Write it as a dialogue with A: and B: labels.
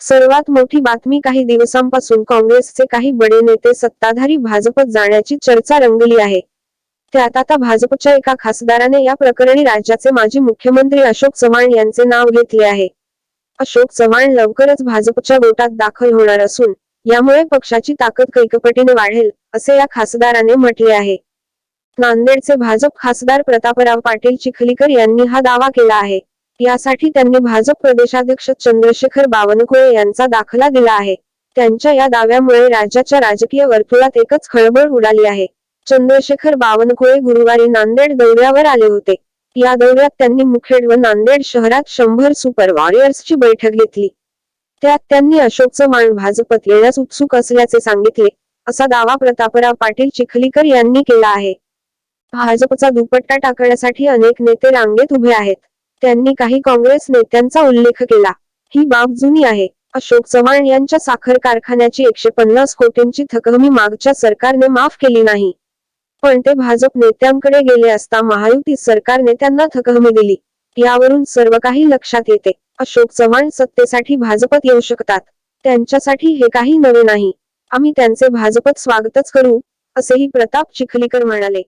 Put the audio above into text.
A: सर्वात मोठी बातमी काही दिवसांपासून काँग्रेसचे काही बडे नेते सत्ताधारी भाजपत जाण्याची चर्चा रंगली आहे. त्यात आता भाजपच्या एका खासदाराने या प्रकरणी राज्याचे माजी मुख्यमंत्री अशोक चव्हाण यांचे नाव घेतले आहे. अशोक चव्हाण लवकरच भाजपच्या गोटात दाखल होणार असून यामुळे पक्षाची ताकद कैकपटीने वाढेल असे या खासदाराने म्हटले आहे. नांदेडचे भाजप खासदार प्रतापराव पाटील चिखलीकर यांनी हा दावा केला आहे. यासाठी त्यांनी भाजप प्रदेशाध्यक्ष चंद्रशेखर बावनकुळे यांचा दाखला दिला आहे. त्यांच्या या दाव्यामुळे राज्याच्या राजकीय वर्तुळात एकच खळबळ उडाली आहे. चंद्रशेखर बावनकुळे गुरुवारी नांदेड दौऱ्यावर आले होते. या दौऱ्यात त्यांनी मुखेड व नांदेड शहरात शंभर सुपर वॉरियर्सची बैठक घेतली. त्यात त्यांनी अशोक चव्हाण भाजपत येण्यास उत्सुक असल्याचे सांगितले असा दावा प्रतापराव पाटील चिखलीकर यांनी केला आहे. भाजपचा दुपट्टा टाकण्यासाठी अनेक नेते रांगेत उभे आहेत. त्यांनी काही काँग्रेस नेत्यांचा उल्लेख केला. ही बाब जुनी आहे. अशोक चव्हाण यांच्या साखर कारखान्याची एकशे पन्नास कोटींची थकहमी मागच्या सरकारने माफ केली नाही. पण ते भाजप नेत्यांकडे गेले असता महायुती सरकारने त्यांना थकहमी दिली. यावरून सर्व काही लक्षात येते. अशोक चव्हाण सत्तेसाठी भाजपत येऊ शकतात. त्यांच्यासाठी हे काही नवे नाही. आम्ही त्यांचे भाजपत स्वागतच करू असेही प्रताप चिखलीकर म्हणाले.